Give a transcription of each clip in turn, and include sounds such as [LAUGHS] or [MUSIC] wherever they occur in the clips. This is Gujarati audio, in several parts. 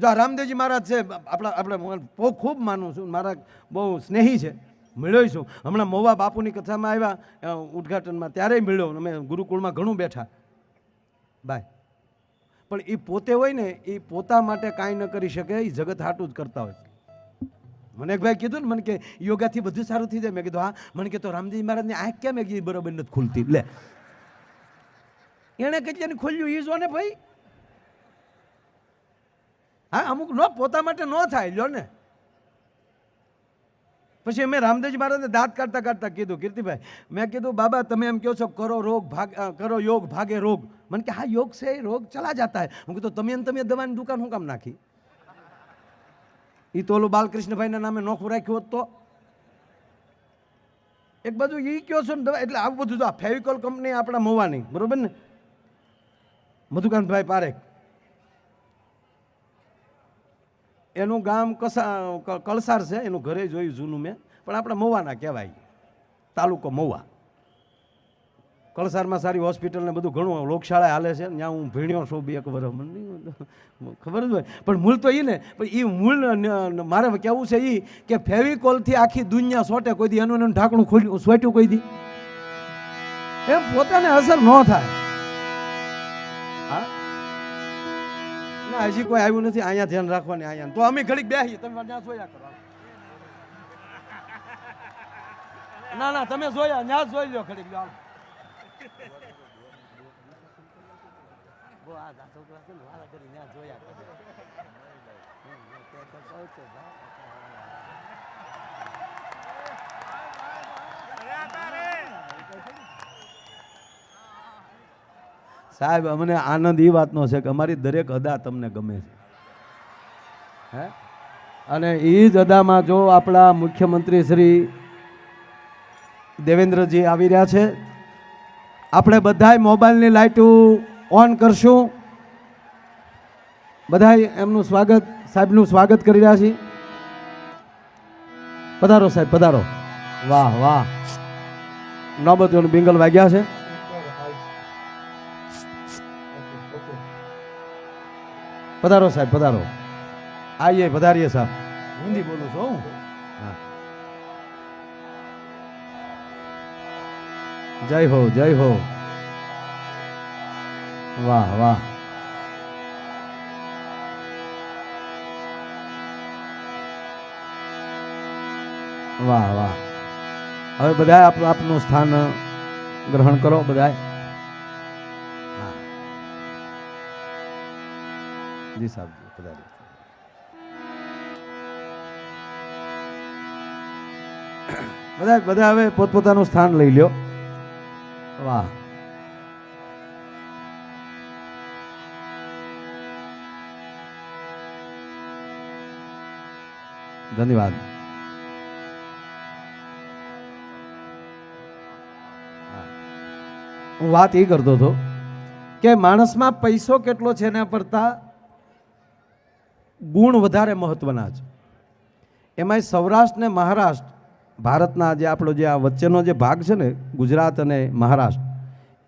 જો રામદેવજી મહારાજ છે, આપણા, આપણે બહુ ખૂબ માનું છું, મારા બહુ સ્નેહી છે, મળ્યો છું. હમણાં મોવા બાપુની કથામાં આવ્યા ઉદઘાટનમાં ત્યારેય મળ્યો, અમે ગુરુકુળમાં ઘણું બેઠા. બાય. પણ એ પોતે હોય ને એ પોતા માટે કાંઈ ન કરી શકે એ જગત હાટું જ કરતા હોય. મને એક ભાઈ કીધું ને, મને કે યોગાથી બધું સારું થઈ જાય. મેં કીધું, હા. મને કે તો રામજી મહારાજની આંખ કેમ એક બરોબર નથી ખુલતી? લે. એણે કેટલી ખોલ્યું એ જો ને ભાઈ. હા, અમુક ન, પોતા માટે ન થાય લો ને. પછી મેં રામદેવજી મહારાજને દાંત કાઢતા કાઢતા કીધું, કીર્તિભાઈ, મેં કીધું, બાબા, તમે એમ કહો છો, કરો રોગ ભાગ કરો યોગ ભાગે રોગ. મને કે, હા, યોગ છે રોગ ચલા જતા હે. કીધું, તમે તમે દવાની દુકાન હું કામ નાખી? એ તો ઓલું બાલકૃષ્ણભાઈના નામે નોખું રાખ્યું હોત તો. એક બાજુ એ કયો છો ને, દવા, એટલે આવું બધું તો ફેવિકોલ કંપની આપણા મોવાની, બરોબર ને? મધુકાંતભાઈ પારેખ. એનું ગામ કસા કળસાર છે, એનું ઘરે જોયું જૂનું મેં. પણ આપણા મવાના કહેવાય. તાલુકો મવા કળસારમાં સારી હોસ્પિટલ ને બધું ઘણું લોકશાળા હાલે છે. ત્યાં હું ભીણ્યો છું બે એક વર્ષ મને ખબર. જ હોય. પણ મૂળ તો એ ને, પણ એ મૂળ મારે કહેવું છે એ કે ફેવિકોલથી આખી દુનિયા સોટે કોઈ દી એનું એનું ઢાંકણું ખોલ્યું, સોટ્યું કોઈ દી. એમ પોતાને અસર ન થાય. ના હજી કોઈ આવ્યું નથી અહીંયા ધ્યાન રાખવાની અહીંયા. તો અમે ઘડીક બેસી તમે ત્યાં જોયા કરો. ના ના તમે જોયા ત્યાં જોઈ લો ઘડીક લો સાહેબ, અમને આનંદ એ વાતનો છે કે અમારી દરેક અદા તમને ગમે છે. હે? અને એ જ અદામાં જો આપણા મુખ્યમંત્રી શ્રી દેવેન્દ્રજી આવી રહ્યા છે, આપણે બધાય મોબાઈલની લાઇટો ઓન કરશું. બધાય એમનું સ્વાગત, સાહેબનું સ્વાગત કરી રહ્યા છીએ. પધારો સાહેબ, પધારો. વાહ વાહ. નોબતોનું બિંગલ વાગ્યા છે. પધારો સાહેબ પધારો. આઈએ પધારીએ સાહેબ. હિન્દી બોલું છું હું? જય હો જય હો. વાહ વાહ. વાહ વાહ. હવે બધા આપણું આપનું સ્થાન ગ્રહણ કરો બધાય. જી સાહેબજી પધારી બધા બધા હવે પોતપોતાનું સ્થાન લઈ લ્યો. વાહ. ધન્યવાદ. હું વાત એ કરતો હતો કે માણસમાં પૈસો કેટલો છે એના કરતા ગુણ વધારે મહત્વના છે. એમાંય સૌરાષ્ટ્ર ને મહારાષ્ટ્ર, ભારતના જે આપણો જે આ વચ્ચેનો જે ભાગ છે ને, ગુજરાત અને મહારાષ્ટ્ર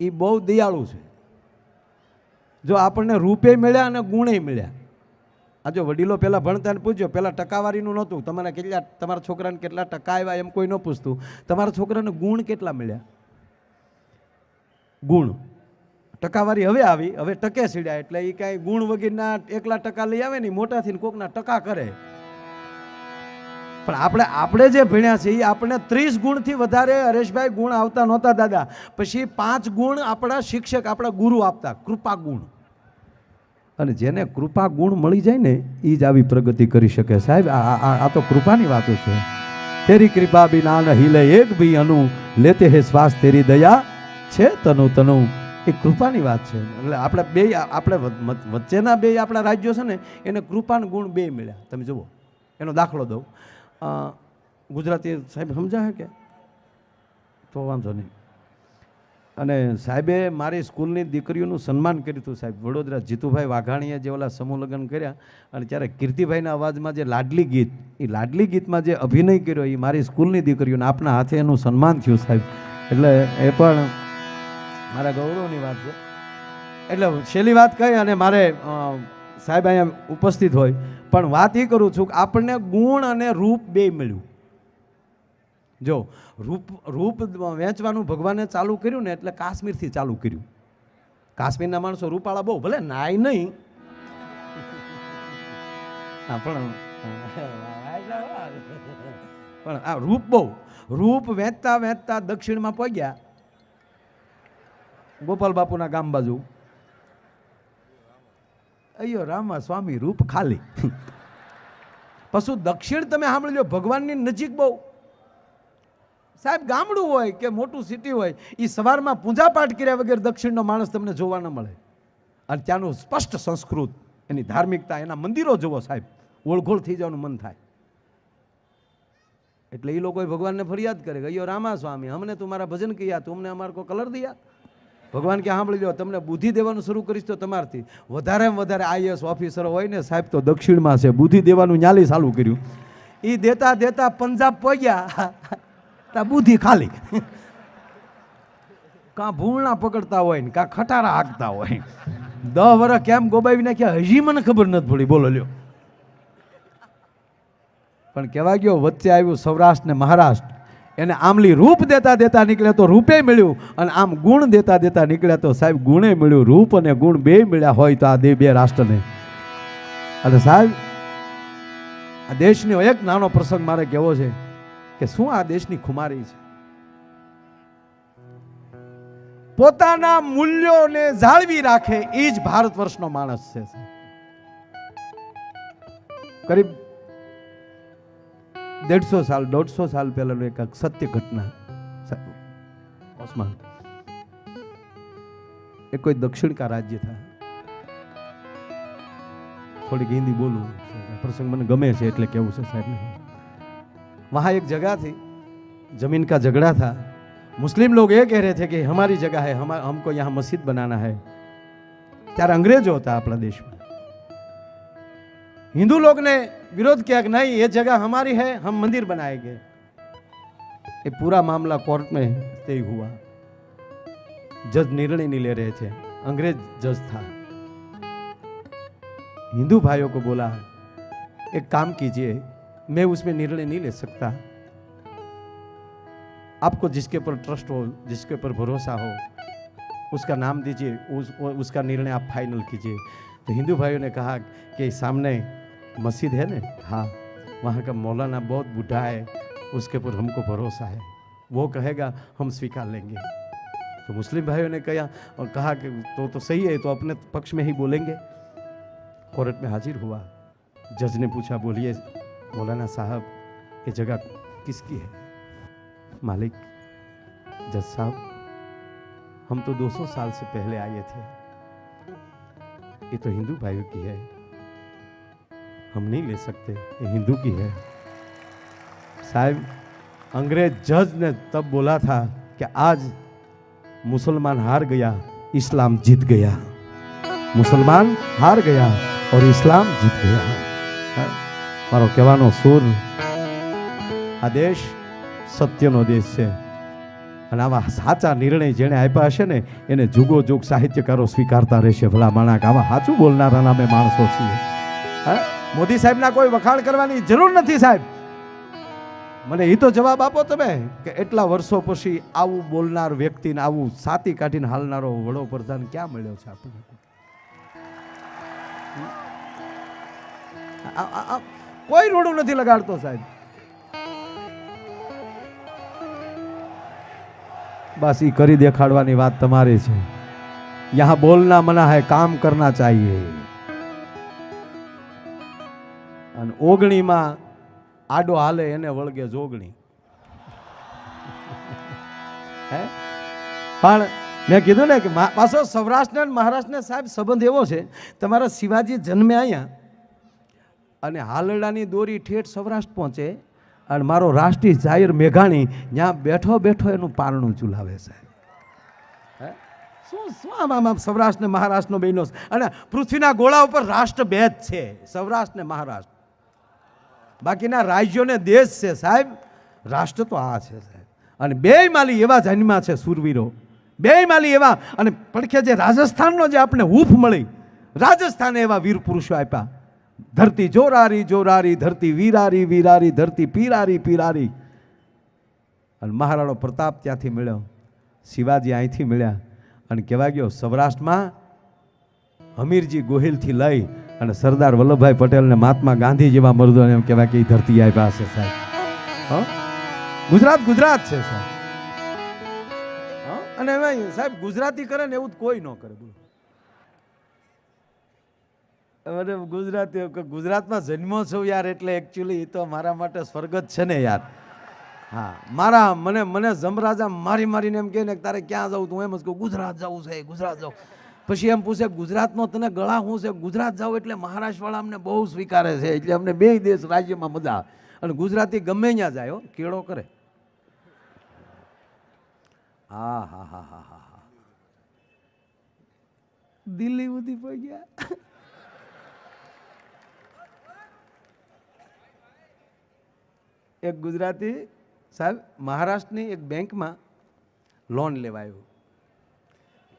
એ બહુ દયાળુ છે. જો આપણને રૂપે મળ્યા અને ગુણે મળ્યા. આ જો વડીલો પહેલાં ભણતાને પૂછ્યો પહેલાં ટકાવારીનું નહોતું. તમારે કેટલા, તમારા છોકરાને કેટલા ટકા આવ્યા? એમ કોઈ ન પૂછતું. તમારા છોકરાને ગુણ કેટલા મળ્યા? ગુણ. ટકાવારી હવે આવી, હવે ટકે સીડ્યા એટલે એ કાંઈ ગુણ વગેરેના એકલા ટકા લઈ આવે ને મોટાથી કોકના ટકા કરે. પણ આપણે આપણે જે ભણ્યા છે એ આપણે ત્રીસ ગુણથી વધારે હરેશભાઈ ગુણ આવતા નહોતા દાદા. પછી પાંચ ગુણ આપણા શિક્ષક, આપણા ગુરુ આપતા, કૃપા ગુણ. અને જેને કૃપા ગુણ મળી જાય ને એ જ આવી પ્રગતિ કરી શકે. સાહેબ, આ તો કૃપાની વાતો છે. તેરી કૃપા બિના हिले એક ભી અનુ લેતે હે શ્વાસ તેરી દયા છે તનુ તનુ. એ કૃપાની વાત છે. એટલે આપણે બે, આપણે વચ્ચેના બે આપણા રાજ્યો છે ને, એને કૃપાન ગુણ બે મળ્યા. તમે જુઓ, એનો દાખલો દઉં. ગુજરાતી સાહેબ સમજાવે કે? તો વાંધો નહીં. અને સાહેબે મારી સ્કૂલની દીકરીઓનું સન્માન કર્યું હતું સાહેબ. વડોદરા જીતુભાઈ વાઘાણીએ જે ઓલા સમૂહ લગ્ન કર્યા અને ત્યારે કીર્તિભાઈના અવાજમાં જે લાડલી ગીત, એ લાડલી ગીતમાં જે અભિનય કર્યો એ મારી સ્કૂલની દીકરીઓને આપના હાથે એનું સન્માન થયું સાહેબ. એટલે એ પણ મારા ગૌરવની વાત છે. એટલે છેલ્લી વાત કહી અને મારે સાહેબ અહીંયા ઉપસ્થિત હોય. પણ વાત એ કરું છું કે આપણને ગુણ અને રૂપ બે મળ્યું. જો, રૂપ રૂપ વેચવાનું ભગવાને ચાલુ કર્યું ને એટલે કાશ્મીરથી ચાલુ કર્યું. કાશ્મીરના માણસો રૂપાળા બહુ, ભલે નાય નહીં. હા, પણ પણ આ રૂપ બહુ. રૂપ વેચતા વેચતા દક્ષિણમાં પહોંચ્યા. ગોપાલ બાપુના ગામ બાજુ. અયો રામા સ્વામી રૂપ ખાલી. પશુ દક્ષિણ તમે સાંભળી લો ભગવાનની નજીક બહુ. સાહેબ, ગામડું હોય કે મોટું સિટી હોય એ સવારમાં પૂજાપાઠ કર્યા વગર દક્ષિણનો માણસ તમને જોવા ન મળે. અને ત્યાંનું સ્પષ્ટ સંસ્કૃત, એની ધાર્મિકતા, એના મંદિરો જુઓ સાહેબ, ઓળઘોળ થઈ જવાનું મન થાય. એટલે એ લોકોએ ભગવાનને ફરિયાદ કરે કે અયો રામા સ્વામી અમને મારા ભજન કહ્યા તું અમને કો કલર દિયા? ભગવાન કે સાંભળી લો, તમને બુદ્ધિ દેવાનું શરૂ કરીશ તો તમારથી. વધારે વધારે આઈએસ ઓફિસરો હોય ને સાહેબ તો દક્ષિણમાં છે, બુદ્ધિ દેવાનું ન્યાલી ચાલુ કર્યું. એ દેતા દેતા પંજાબ પહોંચ્યા. તા બુદ્ધિ ખાલી. કાં ભૂલના પકડતા હોય ને, કાં ખટારા હાંકતા હોય. દહ વર્ષ કેમ ગોબાવી નાખ્યા? હજી મને ખબર નથી પડી. બોલો લ્યો. પણ કહેવા ગયો, વચ્ચે આવ્યું સૌરાષ્ટ્ર ને મહારાષ્ટ્ર. એને આમલી રૂપ દેતા દેતા નીકળ્યા તો રૂપે મળ્યું. અને આમ ગુણ દેતા દેતા નીકળ્યા તો સાહેબ ગુણે મળ્યું. રૂપ અને ગુણ બે મળ્યા હોય તો આ દે બે રાષ્ટ્રને. અને સાહેબ, આ દેશનો એક નાનો પ્રસંગ મારે કહેવો છે કે શું આ દેશની ખુમારી છે? પોતાના મૂલ્યોને જાળવી રાખે એ જ ભારત વર્ષનો માણસ છે કરીબ डेढ़ साल दौड़ सौ साल पहले एक सत्य घटना ओस्मान एक कोई दक्षिण का राज्य था થોડીક હિન્દી બોલું પ્રસંગ મને ગમે છે એટલે કેવું છે સાહેબ वहाँ एक जगह थी जमीन का झगड़ा था मुस्लिम लोग ये कह रहे थे कि हमारी जगह है हम हमको यहाँ मस्जिद बनाना है ત્યારે અંગ્રેજો હતા આપણા દેશમાં हिंदू लोग ने विरोध किया कि नहीं ये जगह हमारी है हम मंदिर बनाएँगे। ये पूरा मामला कोर्ट में तय हुआ। जज निर्णय नहीं ले रहे थे। अंग्रेज़ जज था। हिंदू भाइयों को बोला एक काम कीजिए मैं उसमें निर्णय नहीं ले सकता। आपको जिसके ऊपर ट्रस्ट हो जिसके ऊपर भरोसा हो उसका नाम दीजिए उस, उसका निर्णय आप फाइनल कीजिए। तो हिंदू भाइयों ने कहा कि सामने मस्जिद है ना? हाँ। वहाँ का मौलाना बहुत बूढ़ा है उसके ऊपर हमको भरोसा है। वो कहेगा हम स्वीकार लेंगे। तो मुस्लिम भाइयों ने कहा और कहा कि तो तो सही है तो अपने पक्ष में ही बोलेंगे। कोर्ट में हाजिर हुआ। जज ने पूछा बोलिए मौलाना साहब ये जगह किसकी है? मालिक जज साहब हम तो 200 साल से पहले आए थे। ये तो हिंदू भाइयों की है। हम नहीं ले सकते ये हिंदू की है साहब अंग्रेज जज ने तब बोला था कि आज मुसलमान हार गया इस्लाम जीत गया मुसलमान हार गया और इस्लाम जीत गया હા? મારો કહેવાનો સુર આ દેશ સત્યનો દેશ છે અને આવા સાચા નિર્ણય જેણે આપ્યા હશે ને એને જુગો જુગ સાહિત્યકારો સ્વીકારતા રહેશે ભલા માણક આવા સાચું બોલનારા નામે માણસો છીએ હા મોદી સાહેબના કોઈ વખાણ કરવાની જરૂર નથી સાહેબ. મને એ તો જવાબ આપો તમે કે એટલા વર્ષો પછી આવું બોલનાર વ્યક્તિને આવું સાતી કાઢીને હાલનારો વડોપ્રધાન ક્યાં મળ્યો છે આપણને? કોઈ રોડું નથી લગાડતો સાહેબ. બસ એ કરી દેખાડવાની વાત તમારી છે. યહાં બોલના મના હૈ કામ કરના ચાહીએ. અને ઓગણીમાં આડો હાલે એને વળગે જોગણી હે? પણ મેં કીધું ને કે પાછો સૌરાષ્ટ્ર અને મહારાષ્ટ્રને સાહેબ સંબંધ એવો છે, તમારા શિવાજી જન્મે અહીંયા અને હાલડાની દોરી ઠેઠ સૌરાષ્ટ્ર પહોંચે અને મારો રાષ્ટ્રીય જાહેર મેઘાણી ત્યાં બેઠો બેઠો એનું પારણું ચૂલાવે સાહેબ? શું શું આમ આમ સૌરાષ્ટ્ર ને મહારાષ્ટ્રનો બહેનો? અને પૃથ્વીના ગોળા ઉપર રાષ્ટ્ર જ છે. સૌરાષ્ટ્ર ને મહારાષ્ટ્ર. બાકીના રાજ્યોને દેશ છે સાહેબ, રાષ્ટ્ર તો આ છે સાહેબ. અને બે માલી એવા જન્મા છે સુરવીરો બે માલી એવા, અને પડખે જે રાજસ્થાનનો જે આપણે હૂફ મળી, રાજસ્થાને એવા વીર પુરુષો આપ્યા. ધરતી જોરારી જોરારી, ધરતી વીરારી વીરારી, ધરતી પીરારી પીરારી. અને મહારાણો પ્રતાપ ત્યાંથી મળ્યો, શિવાજી અહીંથી મળ્યા, અને કહેવા ગયો, સૌરાષ્ટ્રમાં હમીરજી ગોહિલથી લઈ અને સરદાર વલ્લભભાઈ પટેલને મહાત્મા ગાંધી જેવા મર્દોને એમ કહેવાય કે એ ધરતી આવ્યા છે સાહેબ? ગુજરાત ગુજરાત છે સાહેબ? અને સાહેબ ગુજરાતી કરે ને એવું કોઈ ન કરે અરે ગુજરાતી ગુજરાતમાં જન્મો છું યાર એટલે એકચ્યુઅલી તો મારા માટે સ્વર્ગ જ છે ને યાર. હા, મારા મને મને જમરાજા મારી મારીને એમ કહે ને તારે ક્યાં જવું તું? એમ જ કહું, ગુજરાત જવું છે, ગુજરાત જવું પછી એમ પૂછે, ગુજરાતનો તને ગળા શું છે? ગુજરાત જાઉં એટલે મહારાષ્ટ્રવાળા અમને બહુ સ્વીકારે છે, એટલે અમને બે દેશ રાજ્યમાં મજા અને ગુજરાતી ગમે ત્યાં જાય કેળો કરે. હા હા હા હા હા હા. દિલ્હી સુધી પહોંચ્યા એક ગુજરાતી સાહેબ, મહારાષ્ટ્રની એક બેંકમાં લોન લેવાયું.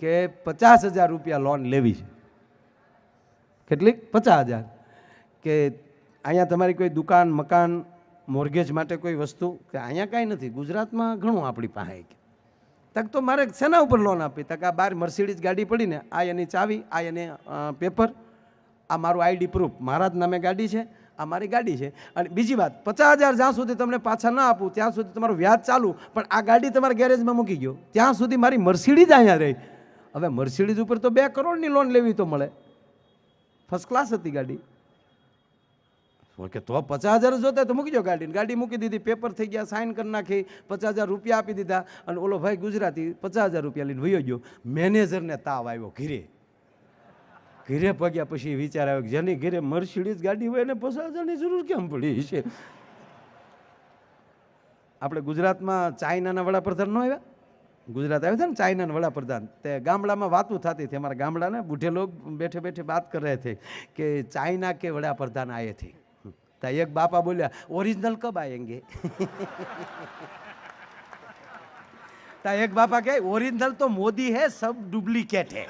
કે પચાસ હજાર રૂપિયા લોન લેવી છે. કેટલીક પચાસ હજાર. કે અહીંયા તમારી કોઈ દુકાન, મકાન, મોર્ગેજ માટે કોઈ વસ્તુ? કે અહીંયા કાંઈ નથી. ગુજરાતમાં ઘણું આપણી પાસે તક તો મારે શેના ઉપર લોન આપી તક આ બાર મર્સિડીઝ ગાડી પડીને આ એની ચાવી, આ એને પેપર, આ મારું આઈડી પ્રૂફ. મારા જ નામે ગાડી છે, આ મારી ગાડી છે. અને બીજી વાત, પચાસ હજાર જ્યાં સુધી તમને પાછા ના આપું, ત્યાં સુધી તમારું વ્યાજ ચાલુ. પણ આ ગાડી તમારા ગેરેજમાં મૂકી ગયો. ત્યાં સુધી મારી મર્સિડીઝ અહીંયા રહી. હવે મર્સિડીઝ ઉપર તો બે કરોડની લોન લેવી તો મળે. ફર્સ્ટ ક્લાસ હતી ગાડી. કે તો પચાસ હજાર જોતા તો મૂકી દો ગાડી. ગાડી મૂકી દીધી પેપર થઈ ગયા સાઇન કરી નાખી, પચાસ હજાર રૂપિયા આપી દીધા. અને ઓલો ભાઈ ગુજરાતી પચાસ હજાર રૂપિયા લઈને વયો ગયો. મેનેજરને તાવ આવ્યો ઘીરે. ઘીરે પગ્યા પછી વિચાર આવ્યો જેની ઘીરે મર્સિડીઝ ગાડી હોય એને પચાસ હજારની જરૂર કેમ પડી છે આપણે ગુજરાતમાં ચાઇનાના વડાપ્રધાન ન આવ્યા? ગુજરાત આવ્યા હતા ને ચાઇનાના વડાપ્રધાન, તે ગામડામાં વાતું થતી હતી. અમારા ગામડાને બુઢે લોક બેઠે બેઠે વાત કરી રહ્યા છે કે ચાઇના કે વડાપ્રધાન આયે થી ત્યાં એક બાપા બોલ્યા ઓરિજિનલ કબ આયેંગે? [LAUGHS] ત્યાં એક બાપા કહે ઓરિજિનલ તો મોદી હે, સબ ડુપ્લિકેટ હે.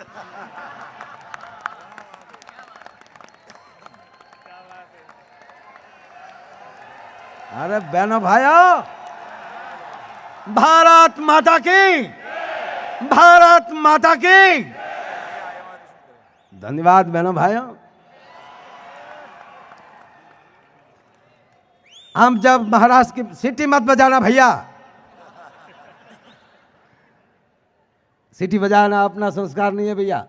અરે બેનો ભાઈઓ भारत माता की। भारत माता की। धन्यवाद बहनों भाइयों। हम जब महाराष्ट्र की सिटी मत बजाना भैया। सिटी बजाना अपना संस्कार नहीं है भैया।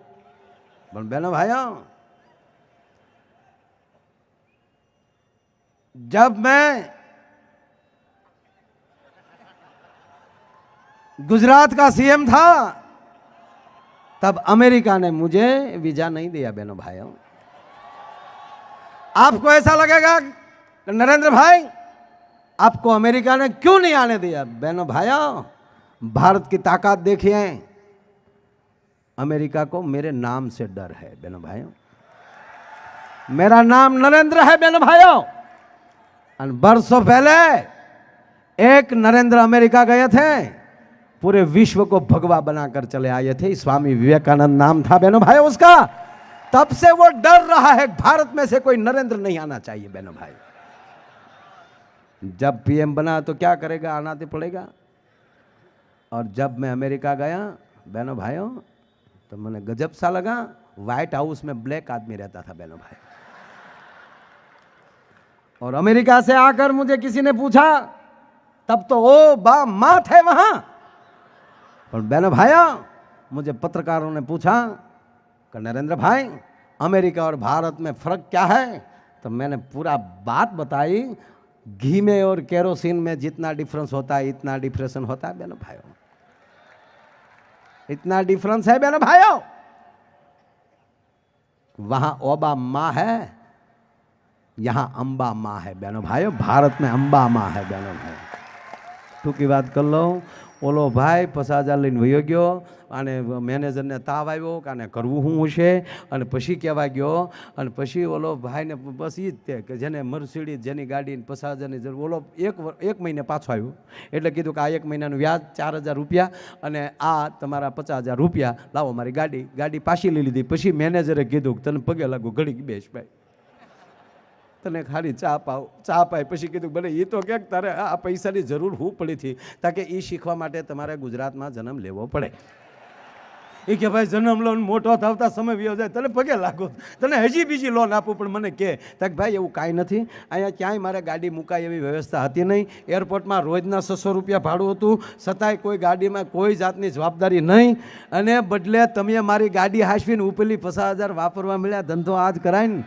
बहनों भाइयों, जब मैं गुजरात का सीएम था, तब अमेरिका ने मुझे वीज़ा नहीं दिया, बहनों भाइयों। आपको ऐसा लगेगा, नरेंद्र भाई, आपको अमेरिका ने क्यों नहीं आने दिया? बहनों भाइयों, भारत की ताकत देखिए। अमेरिका को मेरे नाम से डर है, बहनों भाइयों। मेरा नाम नरेंद्र है, बहनों भाइयों। और बरसों पहले एक नरेंद्र अमेरिका गए थे। पूरे विश्व को भगवा बनाकर चले आए थे। स्वामी विवेकानंद नाम था बहनों भाई उसका। तब से वो डर रहा है, भारत में से कोई नरेंद्र नहीं आना चाहिए बहनों भाई। जब पीएम बना तो क्या करेगा आना तो पड़ेगा। और जब मैं अमेरिका गया, बहनों भाइयों तो मैंने गजब सा लगा, व्हाइट हाउस में ब्लैक आदमी रहता था बहनों भाई। और अमेरिका से आकर मुझे किसी ने पूछा, तब तो ओ बा माँ है वहाँ। पर बहनों भाइयों, मुझे पत्रकारों ने पूछा कि नरेंद्र भाई, अमेरिका और भारत में फ़र्क क्या है? तो मैंने पूरा बात बताई, घी में और केरोसिन में जितना डिफरेंस होता है, इतना डिफरेंस होता है, बहनों भाइयों। इतना डिफरेंस है, बहनों भाइयों। वहाँ ओबा माँ है, यहाँ अम्बा माँ है, बहनों भाइयों, भारत में अम्बा माँ है, बहनों भाइयों। ટૂંકી વાત કરી લઉં. ઓલો ભાઈ પચાસ હજાર લઈને વયો ગયો અને મેનેજરને તાવ આવ્યો કે આને કરવું શું છે અને પછી કહેવા ગયો, અને પછી ઓલો ભાઈને બસ એ જ તે કે જેને મર્સિડીઝ, જેની ગાડી પસાજાની જરૂર, ઓલો એક એક મહિને પાછો આવ્યો. એટલે કીધું કે આ એક મહિનાનું વ્યાજ ચાર હજાર રૂપિયા અને આ તમારા પચાસ હજાર રૂપિયા લાવો મારી ગાડી. ગાડી પાછી લઈ લીધી. પછી મેનેજરે કીધું કે તને પગે લાગુ ઘડી બેસ ભાઈ. તને ખાલી ચા પાવ, ચા પાય. પછી કીધું, ભલે એ તો ક્યાંક તારે આ પૈસાની જરૂર હું પડી હતી. તાકે એ શીખવા માટે તમારે ગુજરાતમાં જન્મ લેવો પડે. એ કે, ભાઈ, જન્મ લોન મોટો થતા સમય વ્યો જાય તને પગે લાગો. તને હજી બીજી લોન આપું, પણ મને કે. તાકે ભાઈ, એવું કાંઈ નથી. અહીંયા ક્યાંય મારે ગાડી મુકાય એવી વ્યવસ્થા હતી નહીં. એરપોર્ટમાં રોજના છસો રૂપિયા ભાડું હતું. છતાંય કોઈ ગાડીમાં કોઈ જાતની જવાબદારી નહીં. અને બદલે તમે મારી ગાડી હાંસવીને ઉપેલી પચાસ હજાર વાપરવા મળ્યા. ધંધો આજ કરાય ને.